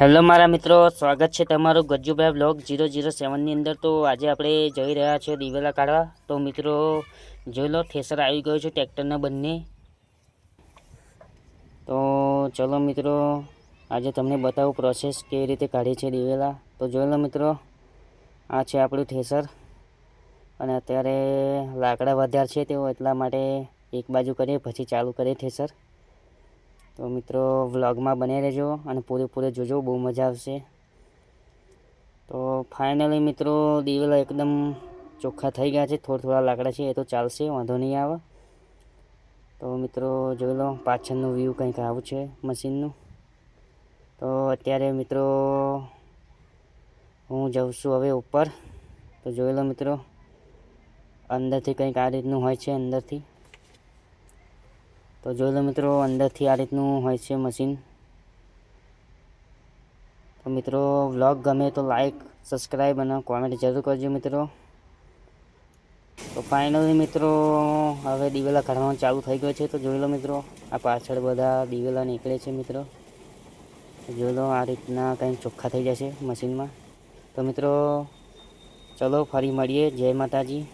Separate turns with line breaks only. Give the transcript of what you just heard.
Hello મારા મિત્રો, સ્વાગત છે તમારું ગજ્જુભાઈ બ્લોગ જીરો જીરો સેવનની અંદર. તો આજે આપણે જઈ રહ્યા છીએ દિવેલા કાઢવા. તો મિત્રો, જોઈ લો, થેસર આવી ગયું છે ટ્રેક્ટરના બંને. તો ચલો મિત્રો, આજે તમને બતાવું પ્રોસેસ કેવી રીતે કાઢી છે દિવેલા. તો જોઈ લો મિત્રો, આ છે આપણું થેસર. અને અત્યારે લાકડા વધારે છે તેઓ એટલા માટે એક બાજુ કરીએ પછી ચાલુ કરીએ થેસર. તો મિત્રો, વ્લોગમાં બને રહેજો અને પૂરેપૂરે જોજો, બહુ મજા આવશે. તો ફાઇનલી મિત્રો, દિવેલા એકદમ ચોખ્ખા થઈ ગયા છે, થોડા થોડા લાકડા છે, એ તો ચાલશે, વાંધો નહીં આવે. તો મિત્રો, જોઈ લો, પાછળનું વ્યૂ કંઈક આવું છે, મશીનનું. તો અત્યારે મિત્રો, હું જાઉં છું હવે ઉપર. તો જોઈ લો મિત્રો, અંદરથી કંઈક આ રીતનું હોય છે, અંદરથી. તો જોઈ લો મિત્રો, અંદરથી આ રીતનું હોય છે મશીન. તો મિત્રો, વ્લોગ ગમે તો લાઈક સબસ્ક્રાઈબ અને કોમેન્ટ જરૂર કરજો મિત્રો. તો ફાઇનલી મિત્રો, હવે દિવેલા કાઢવાનું ચાલુ થઈ ગયો છે. તો જોઈ લો મિત્રો, આ પાછળ બધા દિવેલા નીકળે છે મિત્રો. જોઈ લો આ રીતના કંઈક ચોખ્ખા થઈ જશે મશીનમાં. તો મિત્રો, ચલો ફરી મળીએ. જય માતાજી.